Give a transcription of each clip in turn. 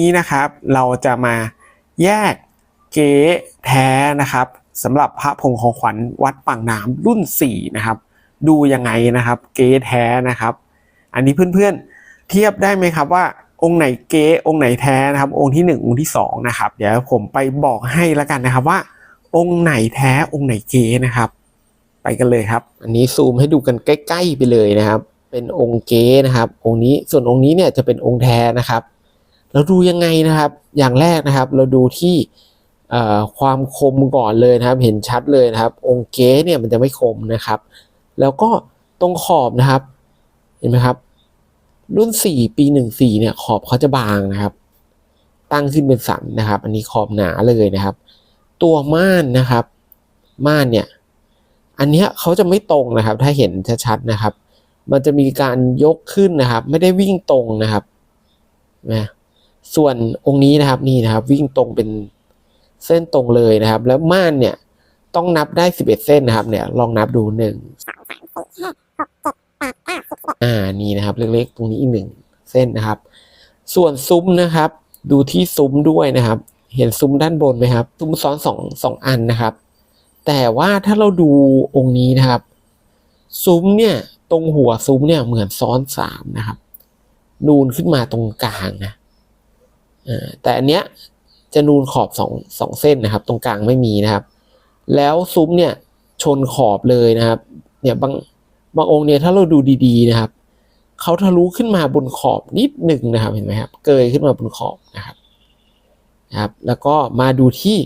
นี้นะครับเราจะมาแยกเก๊แท้นะครับสำหรับพระผงของขวัญวัดปากน้ำรุ่น 4 นะครับ ดูยังไงนะครับเก๊แท้นะครับ อันนี้เพื่อนๆเทียบได้ไหมครับว่าองค์ไหนเก๊องค์ไหนแท้นะครับ องค์ที่ 1 องค์ที่2นะครับเดี๋ยวผมไปบอกให้แล้วกันนะครับว่า องค์ไหนแท้องค์ไหนเก๊นะครับ ไปกันเลยครับ อันนี้ซูมให้ดูกันใกล้ ๆ ไปเลยนะครับ เป็นองค์เก๊นะครับ องค์นี้ส่วนองค์นี้เนี่ยจะเป็นองค์แท้นะครับ เราดูยังไงนะครับ อย่างแรกนะครับ เราดูที่ความคมก่อนเลยนะครับ เห็นชัดเลยนะครับ องค์เก๊เนี่ยมันจะไม่คมนะครับ แล้วก็ตรงขอบนะครับ เห็นไหมครับ รุ่น 4 ปี 14เนี่ยขอบเขาจะบางนะครับ ตั้งขึ้นเป็นสันนะครับ อันนี้ขอบหนาเลยนะครับ ตัวม่านนะครับ ม่านเนี่ยอันนี้เขาจะไม่ตรงนะครับ ถ้าเห็นชัดๆนะครับ มันจะมีการยกขึ้นนะครับ ไม่ได้วิ่งตรงนะครับนะ ส่วนองค์นี้นะครับนี่นะครับ วิ่งตรงเป็นเส้นตรงเลยนะครับ แล้วม่านเนี่ยต้องนับได้ 11 เส้นนะครับ เนี่ยลองนับดูหนึ่งอ่านี่นะครับ เล็กๆ ตรงนี้อีกหนึ่งเส้นนะครับ ส่วนซุ้มนะครับ ดูที่ซุ้มด้วยนะครับ เห็นซุ้มด้านบนไหมครับซุ้มซ้อนสองสองอันนะครับ แต่ว่าถ้าเราดูองค์นี้นะครับ ซุ้มเนี่ยตรงหัวซุ้มเนี่ยเหมือนซ้อนสามนะครับ นูนขึ้นมาตรงกลางนะ แต่อันเนี้ยจะนูนขอบสองสองเส้นนะครับ ตรงกลางไม่มีนะครับ แล้วซุ้มเนี่ยชนขอบเลยนะครับ เนี่ยบางบางองค์เนี่ยถ้าเราดูดี ๆนะครับเขาทะลุขึ้นมาบนขอบนิดหนึ่งนะครับเห็นไหมครับ เกยขึ้นมาบนขอบนะครับนะครับ แล้วก็มาดูที่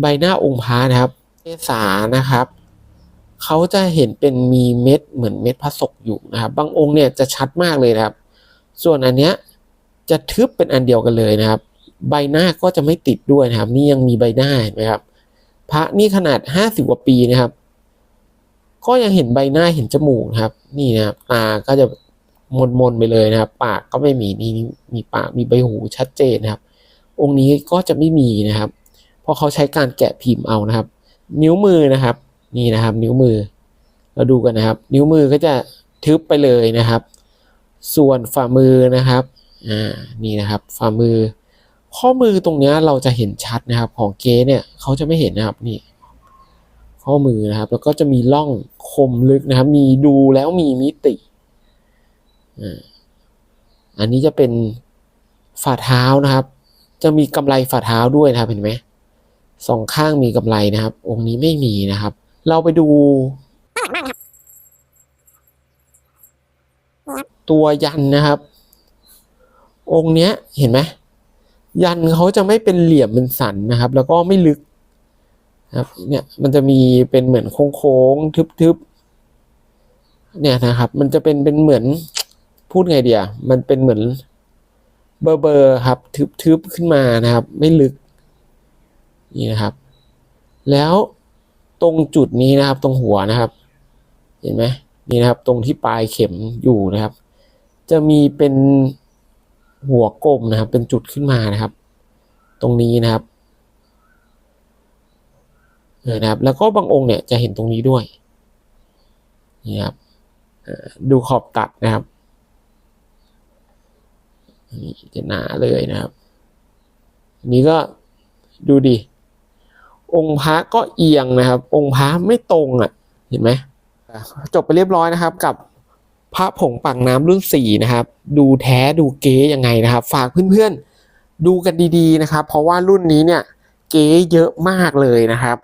ใบหน้าองค์พระนะครับเอสานะครับเขาจะเห็นเป็นมีเม็ดเหมือนเม็ดพระศกอยู่นะครับ บางองค์เนี่ยจะชัดมากเลยนะครับ ส่วนอันเนี้ย จะทึบเป็นอันเดียวกันเลยนะครับ ใบหน้าก็จะไม่ติดด้วยนะครับ นี่ยังมีใบหน้าเห็นไหมครับ พระนี่ขนาดห้าสิบกว่าปีนะครับ ก็ยังเห็นใบหน้าเห็นจมูกนะครับ นี่นะครับตาก็จะมนมนๆไปเลยนะครับ ปากก็ไม่มีนี่มีปากมีใบหูชัดเจนนะครับ องค์นี้ก็จะไม่มีนะครับ เพราะเขาใช้การแกะพิมพ์เอานะครับ นิ้วมือนะครับ นี่นะครับ นิ้วมือ เราดูกันนะครับ นิ้วมือก็จะทึบไปเลยนะครับ ส่วนฝ่ามือนะครับ อ่านี่นะครับฝ่ามือ ข้อมือตรงเนี้ยเราจะเห็นชัดนะครับ ของเก๊เนี่ยเขาจะไม่เห็นนะครับนี่ ข้อมือนะครับ แล้วก็จะมีร่องคมลึกนะครับ มีดูแล้วมีมิติอ่าอันนี้จะเป็นฝ่าเท้านะครับ จะมีกำไลฝ่าเท้าด้วยนะครับเห็นไหมสองข้างมีกำไลนะครับ องค์นี้ไม่มีนะครับ เราไปดูตัวยันนะครับ องค์เนี้ยเห็นไหมยันเขาจะไม่เป็นเหลี่ยมเป็นสันนะครับ แล้วก็ไม่ลึกนะครับเนี่ยมันจะมีเป็นเหมือนโค้งๆทึบๆเนี่ยนะครับ มันจะเป็นเป็นเหมือนพูดไงเดียมันเป็นเหมือนเบอร์เบอร์ครับทึบๆขึ้นมานะครับ ไม่ลึกนี่นะครับ แล้วตรงจุดนี้นะครับ ตรงหัวนะครับ เห็นไหมนี่นะครับ ตรงที่ปลายเข็มอยู่นะครับ จะมีเป็น หัวกลมนะครับ เป็นจุดขึ้นมานะครับ ตรงนี้นะครับนะครับ แล้วก็บางองค์เนี่ยจะเห็นตรงนี้ด้วยนี่ครับดูขอบตัดนะครับนี่จะหนาเลยนะครับ นี้ก็ดูดิ องค์พระก็เอียงนะครับ องค์พระไม่ตรงอะ เห็นไหมจบไปเรียบร้อยนะครับกับ พระผงปังน้ำรุ่นสี่นะครับ ดูแท้ดูเก๊ยังไงนะครับ ฝากเพื่อนๆดูกันดีๆนะครับ เพราะว่ารุ่นนี้เนี่ยเก๊เยอะมากเลยนะครับ